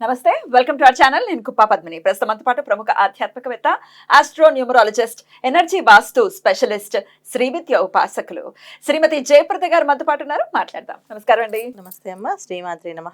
నమస్తే welcome to our channel నేను కుప్పా పద్మిని. ప్రస్తుతం మనతో పాటు ప్రముఖ ఆధ్యాత్మికవేత్త astro numerologist energy vastu specialist Srividya ఉపాసకులు. శ్రీమతి జయప్రద గారు మనతో పాటు ఉన్నారు. మాట్లాడదాం. నమస్కారం అండి. నమస్తే అమ్మ. శ్రీమాత్రి నమ.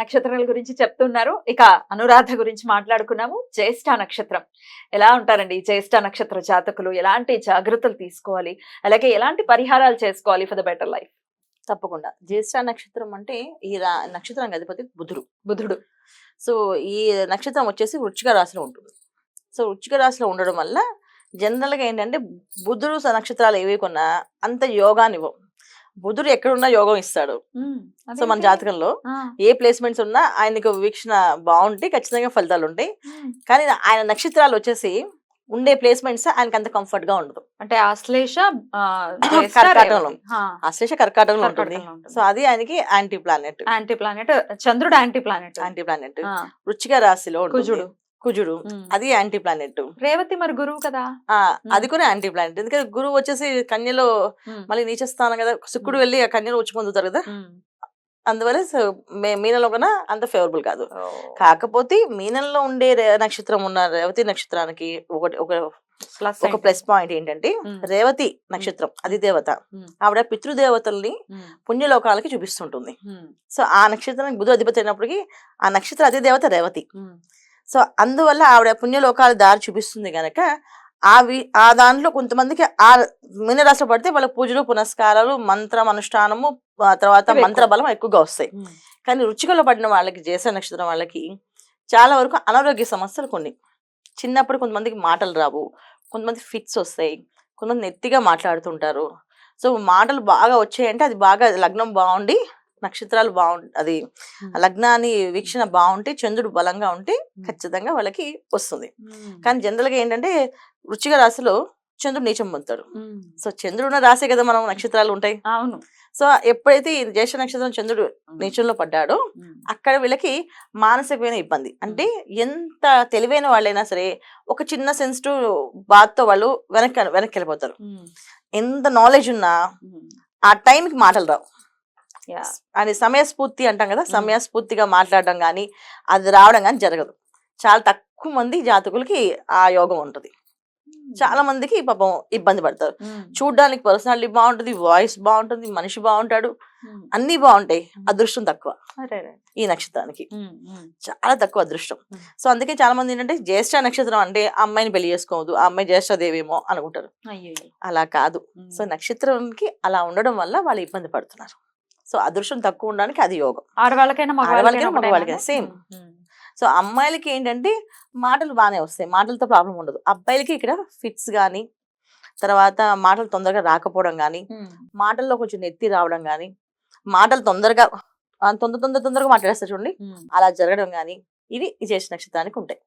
నక్షత్రాల గురించి చెప్తున్నారు. ఇక అనురాధ గురించి మాట్లాడుకున్నాము. జ్యేష్ఠ నక్షత్రం. ఎలా ఉంటారండి జ్యేష్ఠ నక్షత్ర జాతకులు? ఎలాంటి జాగ్రత్తలు తీసుకోవాలి? అలాగే ఎలాంటి పరిహారాలు చేసుకోవాలి ఫర్ ద బెటర్ లైఫ్ తప్పకుండా. జ్యేష్ఠ నక్షత్రం అంటే ఈ రా- నక్షత్రం అధిపతి బుధుడు. బుధుడు. సో ఈ నక్షత్రం వచ్చేసి వృచ్చిక రాశిలో ఉంటుంది. సో వృచ్చిక రాశిలో ఉండడం వల్ల జనరల్గా ఏంటంటే బుధుడు స- నక్షత్రాలు ఏవి కొన్నా అంత యోగాన్ని ఇవ్వవు. బుధుడు ఎక్కడున్నా యోగం ఇస్తాడు. సో మన జాతకంలో ఏ ప్లేస్మెంట్స్ ఉన్నా ఆయనకు వీక్షణ బాగుంటే ఖచ్చితంగా ఫలితాలు ఉంటాయి. కానీ ఆయన నక్షత్రాలు వచ్చేసి ఉండే ప్లేస్మెంట్స్ ఆయనకి అంత కంఫర్ట్గా ఉండదు. అంటే ఆశ్లేష కర్కాటకంలో. అశ్లేష కర్కాటకంలో ఉంటుంది. సో అది ఆయనకి యాంటీ ప్లానెట్. Anti planet. చంద్రుడు యాంటీ ప్లానెట్. Anti planet. వృచ్చిక రాశిలో. కుజుడు. కుజుడు. అది యాంటీ ప్లానెట్. రేవతి మరి గురువు కదా. అది కూడా యాంటీ ప్లానెట్. ఎందుకంటే గురువు వచ్చేసి కన్యలో. మళ్ళీ నీచస్థానం కదా. శుక్రుడు వెళ్ళి ఆ కన్యలో వచ్చి పొందుతారు కదా. అందువల్ల మీనంలో కన్నా అంత ఫేవరబుల్ కాదు. కాకపోతే మీనంలో ఉండే నక్షత్రం ఉన్న రేవతి నక్షత్రానికి ఒకటి ఒక ఒక? ప్లస్ పాయింట్ ఏంటంటే. రేవతి నక్షత్రం అది దేవత. ఆవిడ పితృదేవతల్ని. పుణ్యలోకాలకి చూపిస్తుంటుంది. సో ఆ నక్షత్రానికి బుధ అధిపతి అయినప్పటికీ ఆ నక్షత్ర అతి దేవత రేవతి. సో అందువల్ల ఆవిడ పుణ్యలోకాల దారి చూపిస్తుంది గనక ఆ వి ఆ దాంట్లో కొంతమందికి ఆ మీనరాశిలో పడితే వాళ్ళ పూజలు పునస్కారాలు మంత్రం అనుష్ఠానము ఆ తర్వాత. మంత్ర బలం ఎక్కువగా వస్తాయి. కానీ రుచికలో పడిన వాళ్ళకి జేస నక్షత్రం వాళ్ళకి చాలా వరకు అనారోగ్య సమస్యలు కొన్ని. చిన్నప్పుడు కొంతమందికి మాటలు రావు. కొంతమంది ఫిట్స్ వస్తాయి. కొంతమంది నెత్తిగా మాట్లాడుతుంటారు. సో మాటలు బాగా వచ్చాయంటే అది బాగా లగ్నం బాగుండి నక్షత్రాలు బాగుంది అది. లగ్నాన్ని వీక్షణ బాగుంటే చంద్రుడు బలంగా ఉంటే ఖచ్చితంగా వాళ్ళకి వస్తుంది. కానీ జనరల్గా ఏంటంటే వృచ్చిక రాశిలో చంద్రుడు నీచం పొందుతాడు. సో చంద్రుడు ఉన్న రాసే కదా మనం నక్షత్రాలు ఉంటాయి అవును సో ఎప్పుడైతే ఈ జ్యేష్ఠ నక్షత్రం చంద్రుడు నీచంలో పడ్డాడో. అక్కడ వీళ్ళకి మానసికమైన ఇబ్బంది అంటే ఎంత తెలివైన వాళ్ళైనా సరే ఒక చిన్న సెన్సిటివ్ బాధతో వాళ్ళు వెనక్కి వెనక్కి వెళ్ళిపోతారు. ఎంత నాలెడ్జ్ ఉన్నా. ఆ టైంకి మాటలు రావు. అని సమయస్ఫూర్తి అంటాం కదా సమయస్ఫూర్తిగా మాట్లాడడం కానీ అది రావడం కానీ జరగదు చాలా తక్కువ మంది జాతకులకి ఆ యోగం ఉంటుంది చాలా మందికి పాపం ఇబ్బంది పడతారు ఉమ్. చూడ్డానికి పర్సనాలిటీ బాగుంటుంది వాయిస్ బాగుంటుంది మనిషి బాగుంటాడు. అన్ని బాగుంటాయి అదృష్టం తక్కువ. ఈ నక్షత్రానికి. చాలా తక్కువ అదృష్టం Hmm. సో అందుకే చాలా మంది ఏంటంటే జ్యేష్ఠ నక్షత్రం అంటే అమ్మాయిని పెళ్ళి చేసుకోవద్దు ఆ అమ్మాయి జ్యేష్ఠ దేవేమో అనుకుంటారు. అలా కాదు. సో నక్షత్రానికి అలా ఉండడం వల్ల వాళ్ళు ఇబ్బంది పడుతున్నారు సో అదృష్టం తక్కువ ఉండడానికి అది యోగం ఆడవాళ్ళకైనా ఆడవాళ్ళకైనా, మగవాళ్ళకైనా. ఉమ్. సో అమ్మాయిలకి ఏంటంటే మాటలు బాగానే వస్తాయి మాటలతో ప్రాబ్లం ఉండదు అబ్బాయిలకి ఇక్కడ ఫిట్స్ కానీ తర్వాత మాటలు తొందరగా రాకపోవడం కానీ. మాటల్లో కొంచెం నెత్తి రావడం కానీ మాటలు తొందరగా తొందర తొందర తొందరగా మాట్లాడేస్తారు చూడండి. అలా జరగడం కానీ ఇవి చేసిన నక్షత్రానికి ఉంటాయి.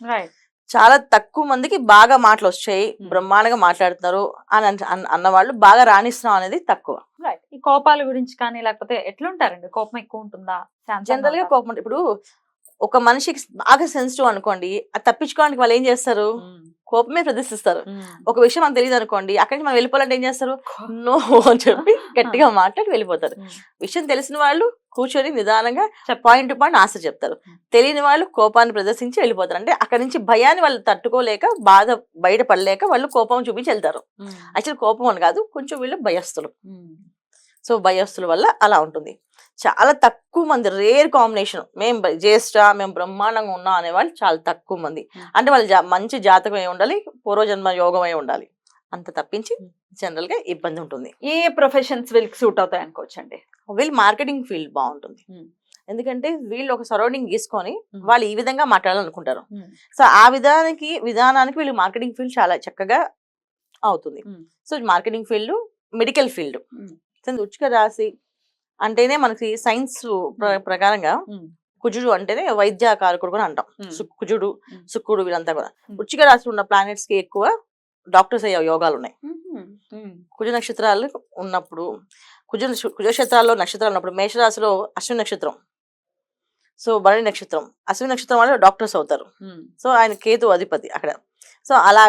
రైట్ చాలా తక్కువ మందికి బాగా మాటలు వచ్చాయి. బ్రహ్మాండంగా మాట్లాడుతున్నారు అని అన్- అన్- అన్నవాళ్ళు బాగా రాణిస్తున్నాం అనేది తక్కువ ఈ కోపాల గురించి కానీ లేకపోతే ఎట్లుంటారండి కోపం ఎక్కువ ఉంటుందా జనరల్గా? కోపం ఇప్పుడు ఒక మనిషికి బాగా సెన్సిటివ్ అనుకోండి అది తప్పించుకోవడానికి వాళ్ళు ఏం చేస్తారు. కోపమే ప్రదర్శిస్తారు. ఒక విషయం మనకు తెలియదు అనుకోండి అక్కడి నుంచి మనం వెళ్ళిపోవాలంటే ఏం చేస్తారు నో అని చెప్పి గట్టిగా మాట్లాడి వెళ్ళిపోతారు. విషయం తెలిసిన వాళ్ళు కూర్చొని నిదానంగా పాయింట్ టు పాయింట్ ఆన్సర్ చెప్తారు. తెలియని వాళ్ళు కోపాన్ని ప్రదర్శించి వెళ్ళిపోతారు అంటే అక్కడి నుంచి భయాన్ని వాళ్ళు తట్టుకోలేక బాధ బయటపడలేక వాళ్ళు కోపం చూపించి వెళ్తారు. యాక్చువల్ కోపం అని కాదు కొంచెం వీళ్ళు భయస్తులు. సో భయస్తుల వల్ల అలా ఉంటుంది చాలా తక్కువ మంది రేర్ కాంబినేషన్ మేము జ్యేష్ఠ మేము బ్రహ్మాండంగా ఉన్నాం అనేవాళ్ళు చాలా తక్కువ మంది. అంటే వాళ్ళు మంచి జాతకం అయి ఉండాలి పూర్వజన్మ యోగం అయి ఉండాలి అంత తప్పించి. జనరల్గా ఇబ్బంది ఉంటుంది ఏ ప్రొఫెషన్స్ వీళ్ళకి సూట్ అవుతాయి అనుకోవచ్చండి వీళ్ళు మార్కెటింగ్ ఫీల్డ్ బాగుంటుంది. ఎందుకంటే వీళ్ళు ఒక సరౌండింగ్ గీసుకొని Hmm. వాళ్ళు ఈ విధంగా మాట్లాడాలనుకుంటారు. సో ఆ విధానానికి విధానానికి వీళ్ళు మార్కెటింగ్ ఫీల్డ్ చాలా చక్కగా అవుతుంది. So marketing field medical field. ఉచిక రాశి అంటేనే మనకి సైన్స్ ప్రకారంగా. కుజుడు అంటేనే వైద్య కారకుడు కూడా అంటాం. కుజుడు. శుక్రుడు వీళ్ళంతా కూడా. వృచ్చిక రాశి ఉన్న ప్లానెట్స్కి ఎక్కువ డాక్టర్స్ అయ్యే యోగాలు ఉన్నాయి. కుజ నక్షత్రాలు ఉన్నప్పుడు కుజ కుజక్షేత్రాల్లో నక్షత్రాలు ఉన్నప్పుడు మేషరాశిలో అశ్విని నక్షత్రం. సో భరణి నక్షత్రం. అశ్విని నక్షత్రం వాళ్ళు డాక్టర్స్ అవుతారు. సో ఆయన కేతు అధిపతి అక్కడ. సో అలా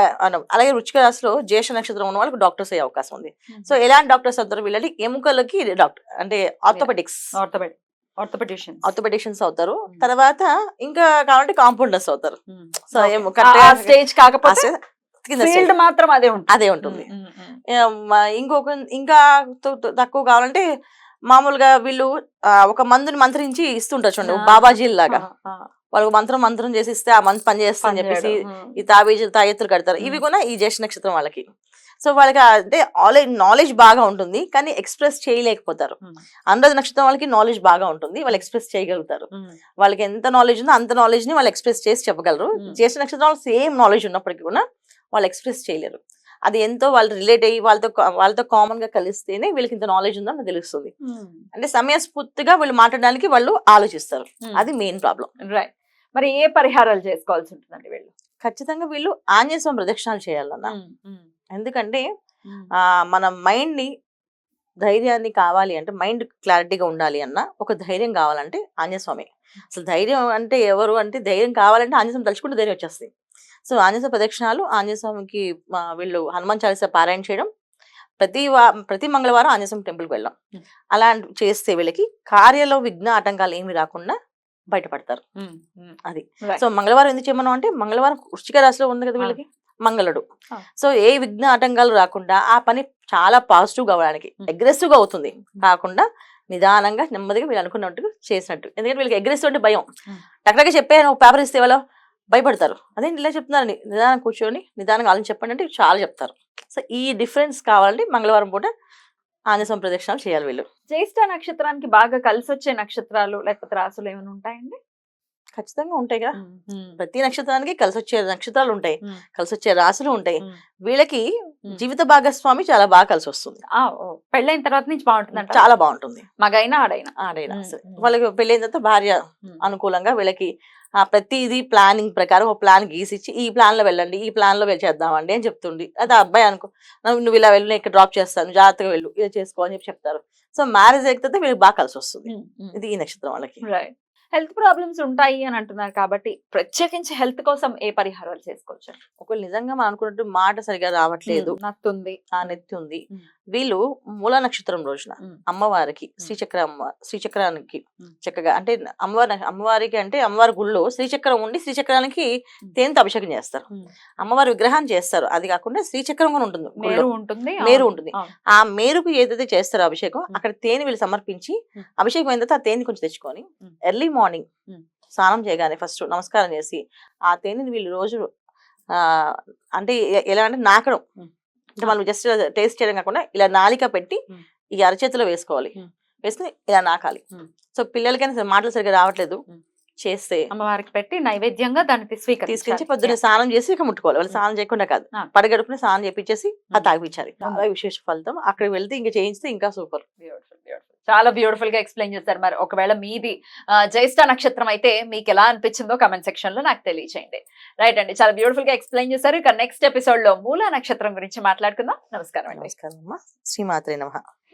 అలాగే వృచ్చిక రాశిలో జ్యేష్ఠ నక్షత్రం ఉన్న వాళ్ళకి డాక్టర్స్ అయ్యే అవకాశం ఉంది. సో ఎలాంటి డాక్టర్స్ అవుతారు వీళ్ళని? ఎముకలకి డాక్టర్ అంటే ఆర్థోపెటిక్స్. ఆర్థోపెడ్ ఆర్థోపెడిషియన్స్ ఆర్థోపెడిషియన్స్ అవుతారు. తర్వాత ఇంకా కావాలంటే కాంపౌండర్స్ అవుతారు. సో స్టేజ్ కాకపోతే ఫీల్డ్. మాత్రం అదే ఉంటుంది. అదే ఉంటుంది. ఇంకొక ఇంకా తక్కువ కావాలంటే మామూలుగా వీళ్ళు ఒక మందుని మంత్రించి ఇస్తుంటారు చూడండి. బాబాజీ లాగా వాళ్ళకి మంత్రం మంత్రం చేసి ఇస్తే ఆ మంత్ పని చేస్తా అని చెప్పేసి ఈ తాబీజులు తాయెత్తులు కడతారు. ఇవి. కూడా ఈ జ్యేష్ఠ నక్షత్రం వాళ్ళకి. సో వాళ్ళకి అంటే ఆల్రెడీ నాలెడ్జ్ బాగా ఉంటుంది కానీ ఎక్స్ప్రెస్ చేయలేకపోతారు. అందరి నక్షత్రం వాళ్ళకి నాలెడ్జ్ బాగా ఉంటుంది వాళ్ళు ఎక్స్ప్రెస్ చేయగలుగుతారు. వాళ్ళకి ఎంత నాలెడ్జ్ ఉందో అంత నాలెడ్జ్ని వాళ్ళు ఎక్స్ప్రెస్ చేసి చెప్పగలరు. జ్యేష్ఠ నక్షత్రం వాళ్ళు సేమ్ నాలెడ్జ్ ఉన్నప్పటికీ కూడా వాళ్ళు ఎక్స్ప్రెస్ చేయలేరు. అది ఎంతో వాళ్ళు రిలేట్ అయ్యి వాళ్ళతో వాళ్ళతో కామన్గా కలిస్తేనే వీళ్ళకి ఇంత నాలెడ్జ్ ఉందో నాకు తెలుస్తుంది. అంటే సమయస్ఫూర్తిగా వీళ్ళు మాట్లాడడానికి వాళ్ళు ఆలోచిస్తారు. అది మెయిన్ ప్రాబ్లం రైట్ మరి ఏ పరిహారాలు చేసుకోవాల్సి ఉంటుందండి వీళ్ళు? ఖచ్చితంగా వీళ్ళు ఆంజనేయ స్వామి ప్రదక్షిణాలు చేయాలన్న. ఎందుకంటే మన మైండ్ని ధైర్యాన్ని కావాలి అంటే మైండ్ క్లారిటీగా ఉండాలి అన్న ఒక ధైర్యం కావాలంటే ఆంజనేయ స్వామి. అసలు ధైర్యం అంటే ఎవరు అంటే ధైర్యం కావాలంటే ఆంజనేయ తలుచుకుంటే ధైర్యం వచ్చేస్తుంది. సో ఆంజనేయ ప్రదక్షిణాలు ఆంజనేయ స్వామికి ఆ, వీళ్ళు హనుమాన్ చాలీసా పారాయణ చేయడం ప్రతి వా ప్రతి మంగళవారం ఆంజనేయ స్వామి టెంపుల్కి వెళ్ళడం. Hmm. అలా చేస్తే వీళ్ళకి కార్యలో విఘ్న ఆటంకాలు ఏమి రాకుండా బయటపడతారు. అది. సో మంగళవారం ఎందుకు చేయమన్నాం అంటే మంగళవారం వృశ్చిక రాశిలో ఉంది కదా. వీళ్ళకి? మంగళుడు. సో ఏ విఘ్న ఆటంకాలు రాకుండా ఆ పని చాలా పాజిటివ్గా అవ్వడానికి. అగ్రెసివ్గా అవుతుంది. కాకుండా నిదానంగా నెమ్మదిగా వీళ్ళు అనుకున్నట్టు చేసినట్టు. ఎందుకంటే వీళ్ళకి అగ్రెసివ్ అంటే భయం. టక్టగా చెప్పే నువ్వు పేపర్ ఇస్తే వాళ్ళు భయపడతారు. అదేంటి ఇలా చెప్తున్నారని నిదానం కూర్చొని నిదానంగా ఆలోచన చెప్పండి అంటే చాలా చెప్తారు. సో ఈ డిఫరెన్స్ కావాలంటే మంగళవారం పూట ఆంజనేయ ప్రదక్షిణాలు చేయాలి వీళ్ళు. జ్యేష్ఠ నక్షత్రానికి బాగా కలిసి వచ్చే నక్షత్రాలు లేకపోతే రాసులు ఏమైనా ఉంటాయండి? ఖచ్చితంగా ఉంటాయి కదా. ప్రతి నక్షత్రానికి కలిసి వచ్చే నక్షత్రాలు ఉంటాయి. కలిసి వచ్చే రాశులు ఉంటాయి. వీళ్ళకి. జీవిత భాగస్వామి చాలా బాగా కలిసి వస్తుంది పెళ్ళైన తర్వాత నుంచి బాగుంటుందంట చాలా బాగుంటుంది. మగైనా ఆడైనా? ఆడైనా. వాళ్ళకి పెళ్ళైన తర్వాత భార్య. అనుకూలంగా వీళ్ళకి ఆ ప్రతిదీ ప్లానింగ్ ప్రకారం ఒక ప్లాన్ గీసిచ్చి ఈ ప్లాన్లో వెళ్ళండి ఈ ప్లాన్లో వెళ్ళి చేద్దామండి అని చెప్తుండి. అదే అబ్బాయి అనుకో "నువ్వు- ఇలా వెళ్ళు ఇక్కడ డ్రాప్ చేస్తాను జాగ్రత్తగా వెళ్ళు ఇలా చేసుకో అని చెప్పి చెప్తారు. సో మ్యారేజ్ అయితే వీళ్ళకి బాగా కలిసి వస్తుంది. ఇది ఈ నక్షత్రం వాళ్ళకి. రైట్. హెల్త్ ప్రాబ్లమ్స్ ఉంటాయి అని అంటున్నారు కాబట్టి ప్రత్యేకించి హెల్త్ కోసం ఏ పరిహారాలు చేసుకోవచ్చు ఒకవేళ నిజంగా మనం అనుకున్నట్టు మాట సరిగా రావట్లేదు. నత్తుంది. ఆ నెత్తి ఉంది. వీళ్ళు మూల నక్షత్రం రోజున. అమ్మవారికి శ్రీచక్ర అమ్మ శ్రీచక్రానికి. చక్కగా అంటే అమ్మవారి అమ్మవారికి అంటే అమ్మవారి గుళ్ళో శ్రీచక్రం ఉండి శ్రీచక్రానికి. తేనెతో అభిషేకం చేస్తారు. అమ్మవారి విగ్రహాన్ని చేస్తారు అది కాకుండా శ్రీచక్రం కూడా ఉంటుంది. మేరు ఉంటుంది మేరు ఉంటుంది. ఆ మేరుకు ఏదైతే చేస్తారో అభిషేకం. అక్కడ తేనె వీళ్ళు సమర్పించి. అభిషేకం అయిన తర్వాత ఆ తేనె కొంచెం తెచ్చుకొని. Early morning. స్నానం చేయగానే ఫస్ట్ నమస్కారం చేసి ఆ తేనెని వీళ్ళు రోజు ఆ అంటే ఎలా అంటే నాకడం. అంటే మనం జస్ట్ టేస్ట్ చేయడం కాకుండా ఇలా నాలిక పెట్టి. ఈ అరచేతిలో వేసుకోవాలి. వేసుకుని ఇలా నాకాలి. సో పిల్లలకైనా మాటలు సరిగ్గా రావట్లేదు. చేస్తే అమ్మవారికి పెట్టి నైవేద్యంగా దాన్ని తీసుకొచ్చి పొద్దున్న స్నానం చేసి ఇక ముట్టుకోవాలి వాళ్ళు. స్నానం చేయకుండా కాదు. పడగడుపుని స్నానం చేపించేసి అది. తాగిపించాలి చాలా విశేష ఫలితం అక్కడికి వెళ్తే ఇంకా చేయించితే ఇంకా సూపర్ చాలా బ్యూటిఫుల్గా ఎక్స్ప్లెయిన్ చేశారు. మరి ఒకవేళ మీది ఆ, జ్యేష్ఠ నక్షత్రం అయితే మీకు ఎలా అనిపించిందో కమెంట్ సెక్షన్లో నాకు తెలియచేయండి. రైట్ అండి. చాలా బ్యూటిఫుల్గా ఎక్స్ప్లెయిన్ చేశారు. ఇక నెక్స్ట్ ఎపిసోడ్లో మూల నక్షత్రం గురించి మాట్లాడుకుందాం. నమస్కారం అండి. నమస్కారం అమ్మా. శ్రీమాత్రే నమ.